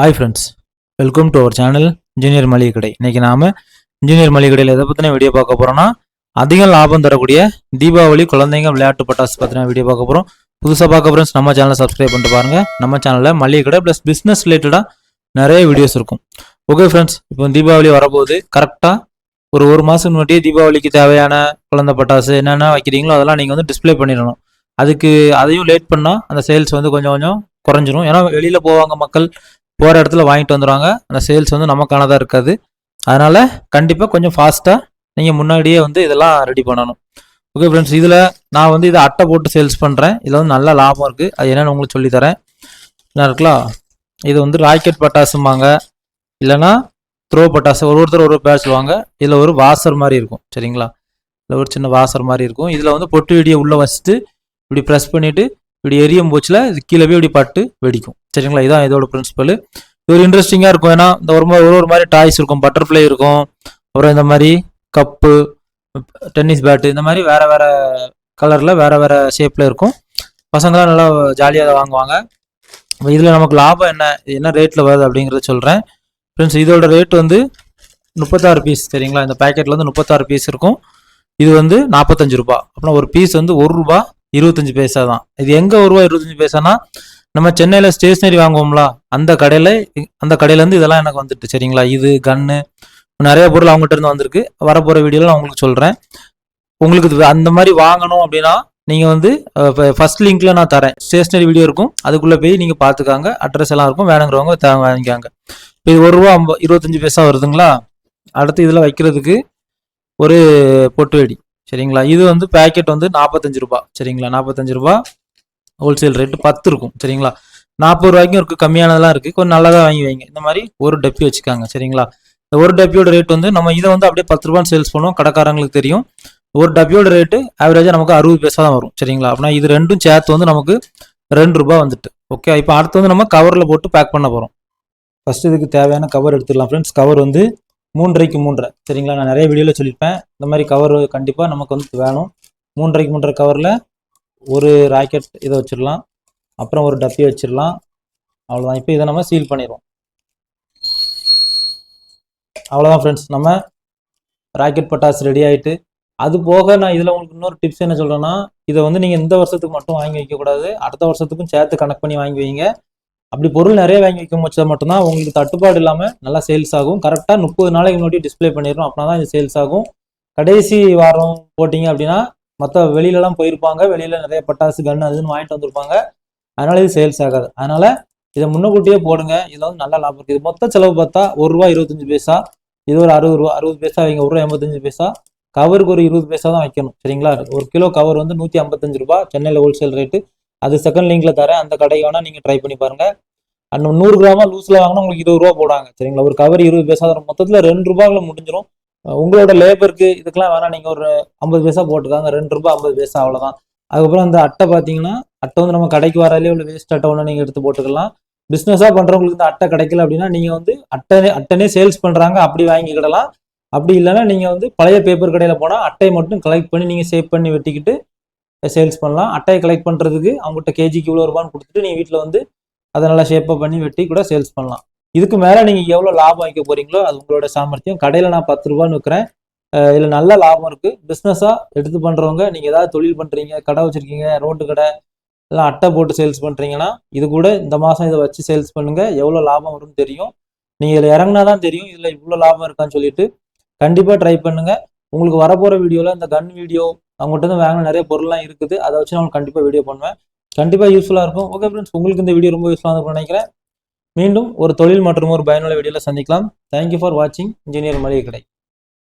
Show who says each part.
Speaker 1: Hi friends welcome to our channel engineer மளிகை கடை இன்றைக்கி நாம் இன்ஜினியர் மளிகை கடையில் எதை பற்றின வீடியோ பார்க்க போகிறோம்னா அதிக லாபம் தரக்கூடிய தீபாவளி குழந்தைங்க விளையாட்டு பட்டாசு பற்றின வீடியோ பார்க்க போகிறோம் புதுசாக பார்க்க ஃப்ரெண்ட்ஸ் நம்ம சேனலை சப்ஸ்கிரைப் பண்ணிட்டு பாருங்கள் நம்ம சேனலில் மளிகை கடை ப்ளஸ் பிஸ்னஸ் ரிலேட்டடாக நிறைய வீடியோஸ் இருக்கும். ஓகே ஃப்ரெண்ட்ஸ் இப்போ தீபாவளி வரப்போகுது. கரெக்டாக ஒரு ஒரு மாதம் முன்னாடியே தீபாவளிக்கு தேவையான குழந்தை பட்டாசு என்னென்ன வைக்கிறீங்களோ அதெல்லாம் நீங்கள் வந்து டிஸ்ப்ளே பண்ணிடணும். அதுக்கு அதையும் லேட் பண்ணால் அந்த சேல்ஸ் வந்து கொஞ்சம் கொஞ்சம் குறைஞ்சிரும். ஏன்னா வெளியில் போவாங்க மக்கள் போகிற இடத்துல வாங்கிட்டு வந்துடுவாங்க அந்த சேல்ஸ் வந்து நமக்கானதாக இருக்காது. அதனால் கண்டிப்பாக கொஞ்சம் ஃபாஸ்ட்டாக நீங்கள் முன்னாடியே வந்து இதெல்லாம் ரெடி பண்ணணும். ஓகே ஃப்ரெண்ட்ஸ் இதில் நான் வந்து இதை அட்டை போட்டு சேல்ஸ் பண்ணுறேன் இதில் வந்து நல்ல லாபம் இருக்குது அது என்னென்னு உங்களுக்கு சொல்லித்தரேன் என்ன இருக்கலாம் இது வந்து ராக்கெட் பட்டாசும்பாங்க இல்லைன்னா த்ரோ பட்டாசு ஒரு ஒருத்தர் ஒரு பேர் சொல்லுவாங்க. இதில் ஒரு வாசர் மாதிரி இருக்கும். சரிங்களா? இதில் ஒரு சின்ன வாசர் மாதிரி இருக்கும். இதில் வந்து பொட்டு வெடியை உள்ளே வச்சுட்டு இப்படி ப்ரெஸ் பண்ணிவிட்டு இப்படி எரியும் பூச்சில் இது கீழே போய் இப்படி பட்டு வெடிக்கும். சரிங்களா? இதான் இதோட பிரின்சிபல் இது ஒரு இன்ட்ரெஸ்டிங்காக இருக்கும். ஏன்னா இந்த ஒரு ஒரு ஒரு மாதிரி டாய்ஸ் இருக்கும். பட்டர்ஃப்ளை இருக்கும். அப்புறம் இந்த மாதிரி கப்பு டென்னிஸ் பேட்டு இந்த மாதிரி வேறு வேறு கலரில் வேறு வேறு ஷேப்பில் இருக்கும். பசங்களாம் நல்லா ஜாலியாக வாங்குவாங்க. இதில் நமக்கு லாபம் என்ன? என்ன ரேட்டில் வருது அப்படிங்கிறத சொல்கிறேன் ஃப்ரெண்ட்ஸ் இதோட ரேட் வந்து முப்பத்தாறு பீஸ் சரிங்களா? இந்த பேக்கெட்டில் வந்து முப்பத்தாறு பீஸ் இருக்கும். இது வந்து நாற்பத்தஞ்சு ரூபா அப்படின்னா ஒரு பீஸ் வந்து ஒரு ரூபா இருபத்தஞ்சு பைசா தான். இது எங்க ஒரு ரூபா இருபத்தஞ்சு பைசானா நம்ம சென்னையில் ஸ்டேஷ்னரி வாங்குவோம்ல அந்த கடையில் அந்த கடையிலேருந்து இதெல்லாம் எனக்கு வந்துட்டு சரிங்களா? இது கன்னு நிறைய பொருள் அவங்ககிட்ட இருந்து வந்திருக்கு. வரப்போகிற வீடியோல நான் உங்களுக்கு சொல்கிறேன் உங்களுக்கு இது அந்த மாதிரி வாங்கணும் அப்படின்னா நீங்கள் வந்து ஃபர்ஸ்ட் லிங்க்ல நான் தரேன். ஸ்டேஷ்னரி வீடியோ இருக்கும். அதுக்குள்ளே போய் நீங்கள் பார்த்துக்காங்க அட்ரஸ் எல்லாம் இருக்கும். வேணுங்கிறவங்க வாங்கிக்காங்க. இப்போ இது ஒரு ரூபா ஐம்ப இருபத்தஞ்சு பைசா வருதுங்களா? அடுத்து இதில் வைக்கிறதுக்கு ஒரு பொட்டு வெடி. சரிங்களா? இது வந்து பேக்கெட் வந்து நாற்பத்தஞ்சு ரூபா. சரிங்களா? நாற்பத்தஞ்சு ரூபா. ஹோல்சேல் ரேட்டு பத்து இருக்கும். சரிங்களா? நாற்பது ரூபாய்க்கும் இருக்குது கம்மியானதெல்லாம் இருக்குது கொஞ்சம் நல்லதாக வாங்கி வைங்க. இந்த மாதிரி ஒரு டப்பி வச்சுக்காங்க. சரிங்களா? இந்த ஒரு டப்பியோட ரேட் வந்து நம்ம இதை வந்து அப்படியே பத்து ரூபான்னு சேல்ஸ் பண்ணுவோம். கடைக்காரங்களுக்கு தெரியும். ஒரு டப்பியோட ரேட்டு ஆவரேஜாக நமக்கு அறுபது பைசா தான் வரும். சரிங்களா? அப்படின்னா இது ரெண்டும் சேர்த்து வந்து நமக்கு ரெண்டு ரூபாய் வந்துட்டு. ஓகே இப்போ அடுத்து வந்து நம்ம கவரில் போட்டு பேக் பண்ண போகிறோம் ஃபஸ்ட்டு இதுக்கு தேவையான கவர் எடுத்துடலாம் ஃப்ரெண்ட்ஸ் கவர் வந்து மூன்றரைக்கு மூன்றரை. சரிங்களா? நான் நிறைய வீடியோவில் சொல்லியிருப்பேன். இந்த மாதிரி கவர் கண்டிப்பாக நமக்கு வந்து வேணும். மூன்றரைக்கு மூன்றரை கவரில் ஒரு ராக்கெட் இதை வச்சிடலாம். அப்புறம் ஒரு டப்பி வச்சிடலாம். அவ்வளோதான் இப்போ இதை நம்ம சீல் பண்ணிடுவோம் அவ்வளோதான் ஃப்ரெண்ட்ஸ் நம்ம ராக்கெட் பட்டாசு ரெடி ஆகிட்டு அது போக நான் இதில் உங்களுக்கு இன்னொரு டிப்ஸ் என்ன சொல்கிறேன்னா இதை வந்து நீங்கள் இந்த வருஷத்துக்கு மட்டும் வாங்கி வைக்கக்கூடாது. அடுத்த வருஷத்துக்கும் சேர்த்து கனெக்ட் பண்ணி வாங்கி வைங்க. அப்படி பொருள் நிறைய வாங்கி வைக்கும் வச்சா மட்டும்தான் உங்களுக்கு தட்டுப்பாடு இல்லாமல் நல்லா சேல்ஸ் ஆகும். கரெக்டாக முப்பது நாளைக்கு முன்னாடி டிஸ்ப்ளே பண்ணிடணும். அப்படின்னா தான் இது சேல்ஸ் ஆகும். கடைசி வாரம் போட்டிங்க அப்படின்னா மற்ற வெளியிலலாம் போயிருப்பாங்க. வெளியில் நிறைய பட்டாசு கன் அதுன்னு வாங்கிட்டு வந்திருப்பாங்க. அதனால இது சேல்ஸ் ஆகாது. அதனால இதை முன்னக்கூட்டியே போடுங்க. இதில் வந்து நல்ல லாபம் இருக்குது. இது மொத்த செலவு பார்த்தா ஒரு ரூபா இருபத்தஞ்சு பைசா. இது ஒரு அறுபது ரூபா அறுபது பைசா வைங்க. ஒரு ரூபா எண்பத்தஞ்சு பைசா. கவருக்கு ஒரு இருபது பைசா தான் வைக்கணும். சரிங்களா? ஒரு கிலோ கவர் வந்து நூற்றி ஐம்பத்தஞ்சு ரூபா சென்னையில் ஹோல்சேல் ரேட்டு அது செகண்ட் லிங்க்ல தரேன். அந்த கடை வேணா நீங்கள் ட்ரை பண்ணி பாருங்க. அண்ட் நூறு கிராமா லூஸில் வாங்கினா உங்களுக்கு இருபது ரூபா போடுவாங்க. சரிங்களா? ஒரு கவர் இருபது பைசா தரும். மொத்தத்தில் ரெண்டு ரூபாய்ல முடிஞ்சிடும் உங்களோட லேபருக்கு இதுக்கெல்லாம் வேணா நீங்கள் ஒரு ஐம்பது பைசா போட்டுக்காங்க. ரெண்டு ரூபாய் ஐம்பது பைசா அவ்வளவுதான். அதுக்கப்புறம் அந்த அட்டை பார்த்தீங்கன்னா அட்டை வந்து நம்ம கடைக்கு வராலே உள்ள வேஸ்ட் அட்டை ஒன்று நீங்கள் எடுத்து போட்டுக்கலாம். பிஸ்னஸாக பண்ணுறவங்களுக்கு இந்த அட்டை கிடைக்கல அப்படின்னா நீங்கள் வந்து அட்டை அட்டனே சேல்ஸ் பண்ணுறாங்க அப்படி வாங்கிக்கிடலாம். அப்படி இல்லைன்னா நீங்கள் வந்து பழைய பேப்பர் கடையில் போனால் அட்டையை மட்டும் கலெக்ட் பண்ணி நீங்கள் சேவ் பண்ணி வெட்டிக்கிட்டு சேல்ஸ் பண்ணலாம். அட்டையை கலெக்ட் பண்ணுறதுக்கு அவங்ககிட்ட கேஜிக்கு இவ்வளோ ரூபான்னு கொடுத்துட்டு நீங்கள் வீட்டில் வந்து அதை நல்லா ஷேப்பாக பண்ணி வெட்டி கூட சேல்ஸ் பண்ணலாம். இதுக்கு மேலே நீங்கள் எவ்வளோ லாபம் வைக்க போகிறீங்களோ அது உங்களோட சாமர்த்தியம். கடையில் நான் பத்து ரூபான்னு விற்கிறேன் இதில் நல்ல லாபம் இருக்குது பிஸ்னஸாக எடுத்து பண்ணுறவங்க நீங்கள் ஏதாவது தொழில் பண்ணுறீங்க கடை வச்சுருக்கீங்க ரோட்டு கடை எல்லாம் அட்டை போட்டு சேல்ஸ் பண்ணுறீங்கன்னா இது கூட இந்த மாதம் இதை வச்சு சேல்ஸ் பண்ணுங்கள் எவ்வளோ லாபம் வரும்னு தெரியும். நீங்கள் இதில் இறங்கினா தான் தெரியும் இதில் இவ்வளோ லாபம் இருக்கான்னு சொல்லிட்டு கண்டிப்பாக ட்ரை பண்ணுங்கள் உங்களுக்கு வரப்போகிற வீடியோவில் இந்த கன் வீடியோ அவங்ககிட்ட இருந்து வாங்கின நிறைய பொருள்லாம் இருக்குது. அதை வச்சு நான் கண்டிப்பாக வீடியோ பண்ணுவேன். கண்டிப்பாக யூஸ்ஃபுல்லாக இருக்கும். ஓகே ஃப்ரெண்ட்ஸ் உங்களுக்கு இந்த வீடியோ ரொம்ப யூஸ்ஃபுல்லாக இருக்கும்னு நினைக்கிறேன். மீண்டும் ஒரு தொழில் மற்றும் ஒரு பயனுள்ள வீடியோவில் சந்திக்கலாம். தேங்க்யூ ஃபார் வாட்சிங் இன்ஜினியர் மளிகை கடை.